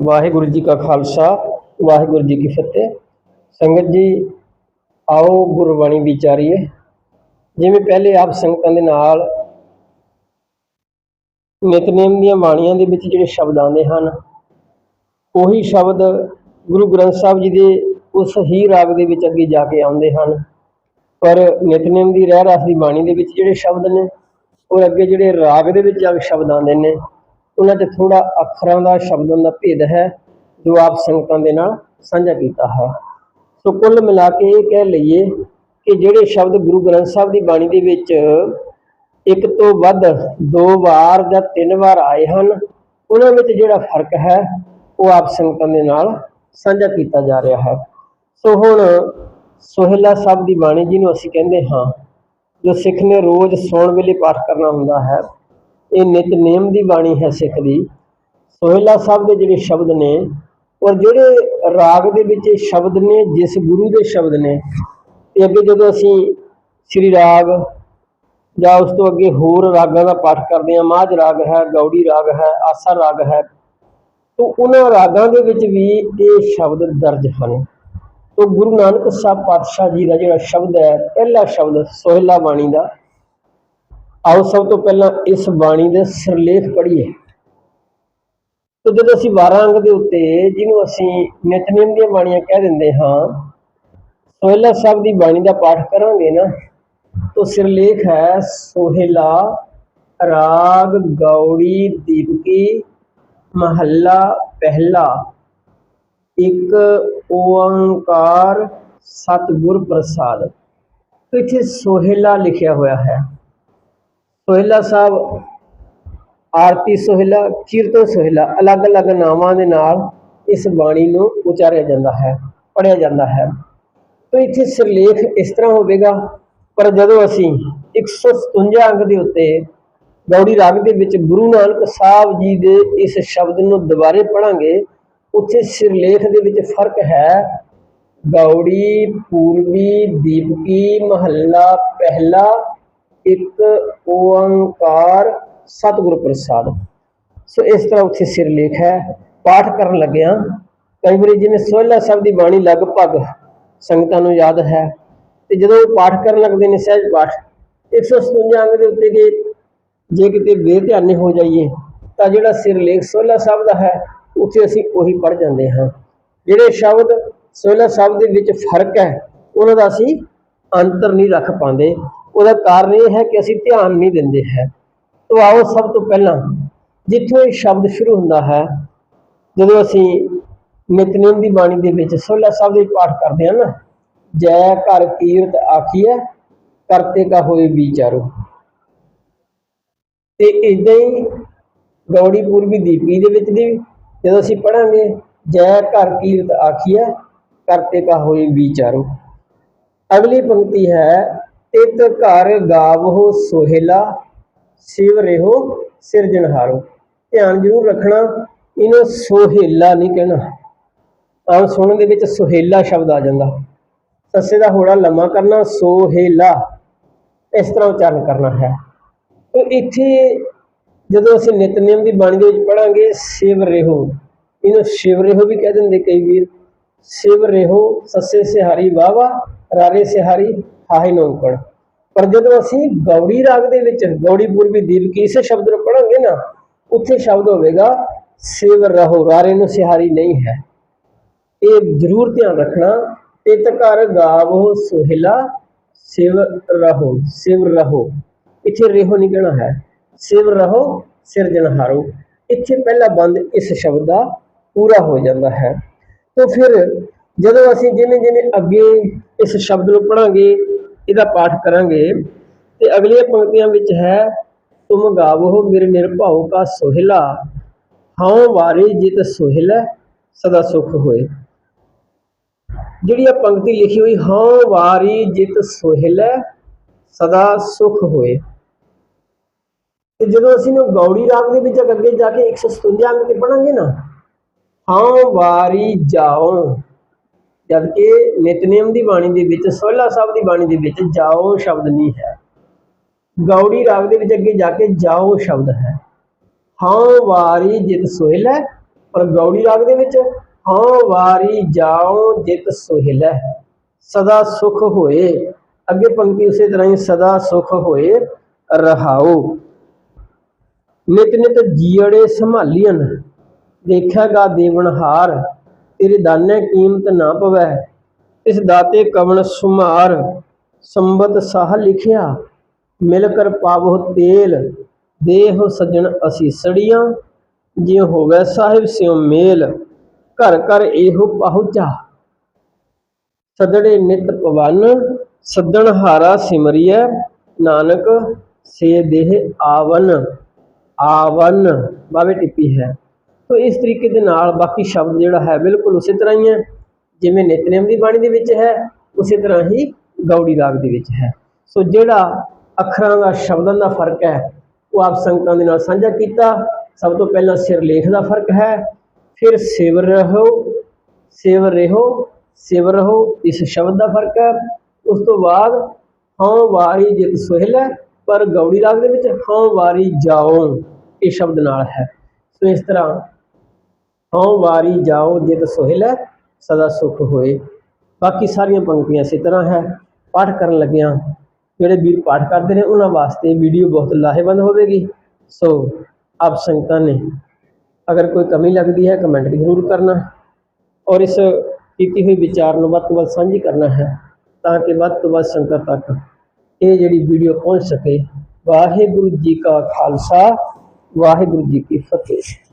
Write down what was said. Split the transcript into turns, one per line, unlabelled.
ਵਾਹਿਗੁਰੂ ਜੀ ਕਾ ਖਾਲਸਾ, ਵਾਹਿਗੁਰੂ ਜੀ ਕੀ ਫਤਿਹ। ਸੰਗਤ ਜੀ, ਆਓ ਗੁਰਬਾਣੀ ਵਿਚਾਰੀਏ। ਜਿਵੇਂ ਪਹਿਲੇ ਆਪ ਸੰਗਤਾਂ ਦੇ ਨਾਲ ਨਿਤਨੇਮ ਦੀਆਂ ਬਾਣੀਆਂ ਦੇ ਵਿੱਚ ਜਿਹੜੇ ਸ਼ਬਦ ਆਉਂਦੇ ਹਨ, ਉਹੀ ਸ਼ਬਦ ਗੁਰੂ ਗ੍ਰੰਥ ਸਾਹਿਬ ਜੀ ਦੇ ਉਸ ਹੀ ਰਾਗ ਦੇ ਵਿੱਚ ਅੱਗੇ ਜਾ ਕੇ ਆਉਂਦੇ ਹਨ। ਪਰ ਨਿਤਨੇਮ ਦੀ ਰਹਿ ਰਸ ਦੀ ਬਾਣੀ ਦੇ ਵਿੱਚ ਜਿਹੜੇ ਸ਼ਬਦ ਨੇ ਉਹ ਅੱਗੇ ਜਿਹੜੇ ਰਾਗ ਦੇ ਵਿੱਚ ਜਾ ਕੇ ਸ਼ਬਦ ਆਉਂਦੇ ਨੇ ਉਹਨਾਂ 'ਚ ਥੋੜਾ ਅੱਖਰਾਂ ਦਾ, ਸ਼ਬਦਾਂ ਦਾ ਭੇਦ ਹੈ, ਜੋ ਆਪ ਸੰਗਤਾਂ ਦੇ ਨਾਲ ਸਾਂਝਾ ਕੀਤਾ ਹੈ। ਸੋ ਕੁੱਲ ਮਿਲਾ ਕੇ ਇਹ ਕਹਿ ਲਈਏ ਕਿ ਜਿਹੜੇ ਸ਼ਬਦ ਗੁਰੂ ਗ੍ਰੰਥ ਸਾਹਿਬ ਦੀ ਬਾਣੀ ਦੇ ਵਿੱਚ ਇੱਕ ਤੋਂ ਵੱਧ, ਦੋ ਵਾਰ ਜਾਂ ਤਿੰਨ ਵਾਰ ਆਏ ਹਨ, ਉਹਨਾਂ ਵਿੱਚ ਜਿਹੜਾ ਫ਼ਰਕ ਹੈ, ਉਹ ਆਪ ਸੰਗਤਾਂ ਦੇ ਨਾਲ ਸਾਂਝਾ ਕੀਤਾ ਜਾ ਰਿਹਾ ਹੈ। ਸੋ ਹੁਣ ਸੋਹਿਲਾ ਸਾਹਿਬ ਦੀ ਬਾਣੀ ਜਿਹਨੂੰ ਅਸੀਂ ਕਹਿੰਦੇ ਹਾਂ, ਜੋ ਸਿੱਖ ਨੇ ਰੋਜ਼ ਸੌਣ ਵੇਲੇ ਪਾਠ ਕਰਨਾ ਹੁੰਦਾ ਹੈ ਇਹ ਨਿਤਨੇਮ ਦੀ ਬਾਣੀ ਹੈ ਸਿੱਖ ਦੀ। ਸੋਹਿਲਾ ਸਾਹਿਬ ਦੇ ਜਿਹੜੇ ਸ਼ਬਦ ਨੇ ਔਰ ਜਿਹੜੇ ਰਾਗ ਦੇ ਵਿੱਚ ਇਹ ਸ਼ਬਦ ਨੇ, ਜਿਸ ਗੁਰੂ ਦੇ ਸ਼ਬਦ ਨੇ ਤੇ ਅੱਗੇ ਜਦੋਂ ਅਸੀਂ ਸ੍ਰੀ ਰਾਗ ਜਾਂ ਉਸ ਤੋਂ ਅੱਗੇ ਹੋਰ ਰਾਗਾਂ ਦਾ ਪਾਠ ਕਰਦੇ ਹਾਂ, ਮਾਝ ਰਾਗ ਹੈ, ਗੌੜੀ ਰਾਗ ਹੈ, ਆਸਾ ਰਾਗ ਹੈ, ਤੋਂ ਉਹਨਾਂ ਰਾਗਾਂ ਦੇ ਵਿੱਚ ਵੀ ਇਹ ਸ਼ਬਦ ਦਰਜ ਹਨ। ਤੋਂ ਗੁਰੂ ਨਾਨਕ ਸਾਹਿਬ ਪਾਤਸ਼ਾਹ ਜੀ ਦਾ ਜਿਹੜਾ ਸ਼ਬਦ ਹੈ, ਪਹਿਲਾ ਸ਼ਬਦ ਸੋਹਿਲਾ ਬਾਣੀ ਦਾ ਆਓ ਸਭ ਤੋਂ ਪਹਿਲਾਂ ਇਸ ਬਾਣੀ ਦੇ ਸਿਰਲੇਖ ਪੜ੍ਹੀਏ। ਤੋ ਜਦੋਂ ਅਸੀਂ 12 ਅੰਗ ਦੇ ਉੱਤੇ ਜਿਹਨੂੰ ਅਸੀਂ ਨਿਤਨੇਮ ਦੀਆਂ ਬਾਣੀਆਂ ਕਹਿ ਦਿੰਦੇ ਹਾਂ, ਸੋਹਿਲਾ ਸਾਹਿਬ ਦੀ ਬਾਣੀ ਦਾ ਪਾਠ ਕਰਾਂਗੇ ਨਾ, ਤੋ ਸਿਰਲੇਖ ਹੈ, ਸੋਹਿਲਾ, ਰਾਗ, ਗੌੜੀ, ਦੀਪਕੀ, ਮਹੱਲਾ, ਪਹਿਲਾ। ਇੱਕ ਓੰਕਾਰ ਸਤਿਗੁਰ ਪ੍ਰਸਾਦ। ਇੱਥੇ ਸੋਹਿਲਾ ਲਿਖਿਆ ਹੋਇਆ ਹੈ। ਸੋਹਿਲਾ ਸਾਹਿਬ, ਆਰਤੀ ਸੋਹਿਲਾ, ਕੀਰਤਨ ਸੋਹਿਲਾ, ਅਲੱਗ-ਅਲੱਗ ਨਾਵਾਂ ਦੇ ਨਾਲ ਇਸ ਬਾਣੀ ਨੂੰ ਉਚਾਰਿਆ ਜਾਂਦਾ ਹੈ ਪੜਿਆ ਜਾਂਦਾ ਹੈ। ਤੋ ਇੱਥੇ ਸਿਰਲੇਖ ਇਸ ਤਰ੍ਹਾਂ ਹੋਵੇਗਾ, ਪਰ ਜਦੋਂ ਅਸੀਂ 157 ਅੰਗ ਦੇ ਉੱਤੇ ਗੌੜੀ ਰਾਗ ਦੇ ਵਿੱਚ ਗੁਰੂ ਨਾਨਕ ਸਾਹਿਬ ਜੀ ਦੇ ਇਸ ਸ਼ਬਦ ਨੂੰ ਦੁਬਾਰੇ ਪੜਾਂਗੇ ਉੱਥੇ ਸਿਰਲੇਖ ਦੇ ਵਿੱਚ ਫ਼ਰਕ ਹੈ, ਗੌੜੀ, ਪੂਰਬੀ, ਦੀਪਕੀ, ਮਹੱਲਾ, ਪਹਿਲਾ ਇੱਕ ਓੰਕਾਰ ਸਤਿਗੁਰ ਪ੍ਰਸਾਦ। ਸੋ ਇਸ ਤਰ੍ਹਾਂ ਉੱਥੇ ਸਿਰਲੇਖ ਹੈ। ਪਾਠ ਕਰਨ ਲੱਗਿਆ ਕਈ ਵਾਰੀ ਜਿਵੇਂ ਸੋਹਿਲਾ ਸਾਹਿਬ ਦੀ ਬਾਣੀ ਲਗਭਗ ਸੰਗਤਾਂ ਨੂੰ ਯਾਦ ਹੈ ਤੇ ਜਦੋਂ ਉਹ ਪਾਠ ਕਰਨ ਲੱਗਦੇ ਨੇ ਸਹਿਜ ਪਾਠ 157 ਅੰਗ ਦੇ ਉੱਤੇ ਕਿ ਜੇ ਕਿਤੇ ਬੇਧਿਆਨੇ ਹੋ ਜਾਈਏ, ਤਾਂ ਜਿਹੜਾ ਸਿਰਲੇਖ ਸੋਹਿਲਾ ਸਾਹਿਬ ਦਾ ਹੈ, ਉੱਥੇ ਅਸੀਂ ਉਹੀ ਪੜ ਜਾਂਦੇ ਹਾਂ। ਜਿਹੜੇ ਸ਼ਬਦ ਸੋਹਿਲਾ ਸਾਹਿਬ ਦੇ ਵਿੱਚ ਫ਼ਰਕ ਹੈ, ਉਹਨਾਂ ਦਾ ਅਸੀਂ ਅੰਤਰ ਨਹੀਂ ਰੱਖ ਪਾਉਂਦੇ। ਉਹਦਾ ਕਾਰਨ ਇਹ ਹੈ ਕਿ ਅਸੀਂ ਧਿਆਨ ਨਹੀਂ ਦਿੰਦੇ ਹੈ। ਤੋ ਆਓ ਸਭ ਤੋਂ ਪਹਿਲਾਂ ਜਿੱਥੋਂ ਇਹ ਸ਼ਬਦ ਸ਼ੁਰੂ ਹੁੰਦਾ ਹੈ, ਜਦੋਂ ਅਸੀਂ ਨਿਤਨੇਮ ਦੀ ਬਾਣੀ ਦੇ ਵਿੱਚ ਸੋਹਿਲਾ ਸਾਹਿਬ ਦੇ ਪਾਠ ਕਰਦੇ ਹਾਂ ਨਾ, ਜੈ ਘਰ ਕੀਰਤ ਆਖੀਐ, ਕਰਤੇ ਕਾ ਹੋਏ ਵਿਚਾਰੋ। ਤੇ ਇਦਾਂ ਹੀ ਗੌੜੀ ਪੂਰਬੀ ਦੀਪੀ ਦੇ ਵਿੱਚ ਦੀ ਜਦੋਂ ਅਸੀਂ ਪੜਾਂਗੇ ਜੈ ਘਰ ਕੀਰਤ ਆਖੀਐ, ਕਰਤੇ ਕਾ ਹੋਏ ਵਿਚਾਰੋ। ਅਗਲੀ ਪੰਕਤੀ ਹੈ ਤਿਤ ਘਰ ਗਾਵੋ ਸੋਹਿਲਾ, ਸਿਵ ਰਹੋ ਸਿਰਜਣਹਾਰੋ ਧਿਆਨ ਜ਼ਰੂਰ ਰੱਖਣਾ, ਇਹਨੂੰ ਸੋਹਿਲਾ ਨਹੀਂ ਕਹਿਣਾ। ਆਮ ਸੁਣਨ ਦੇ ਵਿੱਚ ਸੁਹੇਲਾ ਸ਼ਬਦ ਆ ਜਾਂਦਾ। ਸੱਸੇ ਦਾ ਹੋੜਾ ਲੰਮਾ ਕਰਨਾ, ਸੋਹੇਲਾ। ਇਸ ਤਰ੍ਹਾਂ ਉਚਾਰਨ ਕਰਨਾ ਹੈ। ਤੋ ਇੱਥੇ ਜਦੋਂ ਅਸੀਂ ਨਿਤਨੇਮ ਦੀ ਬਾਣੀ ਦੇ ਵਿੱਚ ਪੜਾਂਗੇ ਸਿਵ ਰਹੋ। ਇਹਨੂੰ ਸ਼ਿਵ ਰਹੋ ਵੀ ਕਹਿ ਦਿੰਦੇ ਕਈ ਵੀਰ। ਸਿਵ ਰਹੋ, ਸੱਸੇ ਸਿਹਾਰੀ ਵਾਵਾ ਰਾਰੇ ਸਿਹਾਰੀ। ਹਾਹੇ ਨੌਂਕੜ ਪਰ ਜਦੋਂ ਅਸੀਂ ਗੌੜੀ ਰਾਗ ਦੇ ਵਿੱਚ ਗੌੜੀ ਪੂਰਬੀ ਦੀਪ ਕੀ ਇਸੇ ਸ਼ਬਦ ਨੂੰ ਪੜਾਂਗੇ ਨਾ, ਉੱਥੇ ਸ਼ਬਦ ਹੋਵੇਗਾ, ਸਿਵ ਰਹੋ ਰਾਰੇ ਨੂੰ ਸਿਹਾਰੀ ਨਹੀਂ ਹੈ। ਇਹ ਜ਼ਰੂਰ ਧਿਆਨ ਰੱਖਣਾ, ਤਿਤ ਘਰ ਗਾਵੋ ਸੁਹਿਲਾ, ਸਿਵ ਰਹੋ ਸਿਵ ਰਹੋ। ਇੱਥੇ ਰਹੋ ਨਹੀਂ ਕਹਿਣਾ ਹੈ। ਸਿਵ ਰਹੋ ਸਿਰਜਣਹਾਰੋ ਇੱਥੇ ਪਹਿਲਾ ਬੰਦ ਇਸ ਸ਼ਬਦ ਦਾ ਪੂਰਾ ਹੋ ਜਾਂਦਾ ਹੈ। ਤੋਂ ਫਿਰ ਜਦੋਂ ਅਸੀਂ ਜਿਵੇਂ ਜਿਵੇਂ ਅੱਗੇ ਇਸ ਸ਼ਬਦ ਨੂੰ ਪੜਾਂਗੇ ਇਹਦਾ ਪਾਠ ਕਰਾਂਗੇ। ਤੇ ਅਗਲੀਆਂ ਪੰਕਤੀਆਂ ਵਿੱਚ ਹੈ, ਤੁਮ ਗਾਵੋ ਮੇਰੇ ਨਿਰਭਉ ਕਾ ਸੁਹਿਲਾ, ਹਉ ਵਾਰੇ ਜਿਤ ਸੁਹਿਲਾ, ਸਦਾ ਸੁਖ ਹੋਏ। ਜਿਹੜੀ ਆ ਪੰਕਤੀ ਲਿਖੀ ਹੋਈ, ਹਉ ਵਾਰੀ ਜਿਤ ਸੁਹਿਲੈ, ਸਦਾ ਸੁਖ ਹੋਏ। ਤੇ ਜਦੋਂ ਅਸੀਂ ਨੂੰ ਗੌੜੀ ਰਾਗ ਦੇ ਵਿੱਚ ਅੱਗੇ ਜਾ ਕੇ 157 ਅੰਗ ਤੇ ਪੜਾਂਗੇ ਨਾ, ਹਉ ਵਾਰੀ ਜਾਓ ਜਦ ਕਿ ਨਿਤਨੇਮ ਦੀ ਬਾਣੀ ਦੇ ਵਿੱਚ, ਸੋਹਿਲਾ ਸਾਹਿਬ ਦੀ ਬਾਣੀ ਦੇ ਵਿੱਚ ਜਾਓ ਸ਼ਬਦ ਨਹੀਂ ਹੈ। ਗੌੜੀ ਰਾਗ ਦੇ ਵਿੱਚ ਅੱਗੇ ਜਾ ਕੇ ਜਾਓ ਸ਼ਬਦ ਹੈ। ਹਉ ਵਾਰੀ ਜਿਤ ਸੁਹਿਲੈ ਪਰ ਗੌੜੀ ਰਾਗ ਦੇ ਵਿੱਚ ਹਾਂ ਵਾਰੀ ਜਾਓ ਜਿਤ ਸੁਹਿਲੈ ਸਦਾ ਸੁਖ ਹੋਏ, ਅੱਗੇ ਪੰਕਤੀ ਉਸੇ ਤਰ੍ਹਾਂ ਹੀ ਸਦਾ ਸੁਖ ਹੋਏ ਰਹਾਉ ਨਿਤ ਨਿਤ ਜੀੜੇ ਸੰਭਾਲੀਨ ਦੇਖੇਗਾ ਦੇਵਨਹਾਰ ਤੇਰੇ ਦਾਨੇ ਕੀਮਤ ਨਾ ਪਵੈ। ਇਸ ਦਾਤੇ ਕਵਣ ਸੁਮਾਰ, ਸੰਬਤ ਸਾਹ ਲਿਖਿਆ। ਮਿਲ ਕਰ ਪਾਵੋ ਤੇਲ, ਦੇਹ ਸਜਣ ਅਸੀਸੜੀਆਂ ਜਿਉ ਹੋਵੇ ਸਾਹਿਬ ਸਿਉ ਮੇਲ, ਘਰ ਘਰ ਇਹੋ ਪਹੁੰਚਾ ਸਦੜੇ ਨਿਤ ਪਵਨ, ਸੱਦਣ ਹਾਰਾ ਸਿਮਰਿਐ। ਨਾਨਕ, ਸੇ ਦੇਹ ਆਵਨ ਆਵਨ। ਬਾਵੇ ਟਿੱਪੀ ਹੈ। ਸੋ ਇਸ ਤਰੀਕੇ ਦੇ ਨਾਲ ਬਾਕੀ ਸ਼ਬਦ ਜਿਹੜਾ ਹੈ ਬਿਲਕੁਲ ਉਸੇ ਤਰ੍ਹਾਂ ਹੀ ਹੈ, ਜਿਵੇਂ ਨਿਤਨੇਮ ਦੀ ਬਾਣੀ ਦੇ ਵਿੱਚ ਹੈ, ਉਸੇ ਤਰ੍ਹਾਂ ਹੀ ਗੌੜੀ ਰਾਗ ਦੇ ਵਿੱਚ ਹੈ। ਸੋ ਜਿਹੜਾ ਅੱਖਰਾਂ ਦਾ, ਸ਼ਬਦਾਂ ਦਾ ਫ਼ਰਕ ਹੈ, ਉਹ ਆਪ ਸੰਗਤਾਂ ਦੇ ਨਾਲ ਸਾਂਝਾ ਕੀਤਾ। ਸਭ ਤੋਂ ਪਹਿਲਾਂ ਸਿਰਲੇਖ ਦਾ ਫ਼ਰਕ ਹੈ, ਫਿਰ ਸੇਵਰ ਰਹੋ ਸੇਵਰ ਰਹੋ ਸੇਵਰ ਰਹੋ, ਇਸ ਸ਼ਬਦ ਦਾ ਫ਼ਰਕ ਹੈ। ਉਸ ਤੋਂ ਬਾਅਦ ਹਉ ਵਾਰੀ ਜਿਤ ਹੈ, ਪਰ ਗੌੜੀ ਰਾਗ ਦੇ ਵਿੱਚ ਹਉ ਵਾਰੀ ਜਾਓ ਇਹ ਸ਼ਬਦ ਨਾਲ ਹੈ। ਸੋ ਇਸ ਤਰ੍ਹਾਂ ਹਉ ਵਾਰੀ ਜਾਓ ਜਿਤ ਸੁਹਿਲੈ, ਸਦਾ ਸੁਖ ਹੋਏ। ਬਾਕੀ ਸਾਰੀਆਂ ਪੰਕਤੀਆਂ ਇਸੇ ਤਰ੍ਹਾਂ ਹੈ। ਪਾਠ ਕਰਨ ਲੱਗਿਆਂ ਜਿਹੜੇ ਵੀਰ ਪਾਠ ਕਰਦੇ ਨੇ, ਉਹਨਾਂ ਵਾਸਤੇ ਵੀਡੀਓ ਬਹੁਤ ਲਾਹੇਵੰਦ ਹੋਵੇਗੀ। ਸੋ ਆਪ ਸੰਗਤਾਂ ਨੇ ਅਗਰ ਕੋਈ ਕਮੀ ਲੱਗਦੀ ਹੈ, ਕਮੈਂਟ ਜ਼ਰੂਰ ਕਰਨਾ। ਔਰ ਇਸ ਕੀਤੀ ਹੋਈ ਵਿਚਾਰ ਨੂੰ ਵੱਧ ਤੋਂ ਵੱਧ ਸਾਂਝੀ ਕਰਨਾ ਹੈ, ਤਾਂ ਕਿ ਵੱਧ ਤੋਂ ਵੱਧ ਸੰਗਤਾਂ ਤੱਕ ਇਹ ਜਿਹੜੀ ਵੀਡੀਓ ਪਹੁੰਚ ਸਕੇ। ਵਾਹਿਗੁਰੂ ਜੀ ਕਾ ਖਾਲਸਾ, ਵਾਹਿਗੁਰੂ ਜੀ ਕੀ ਫਤਿਹ।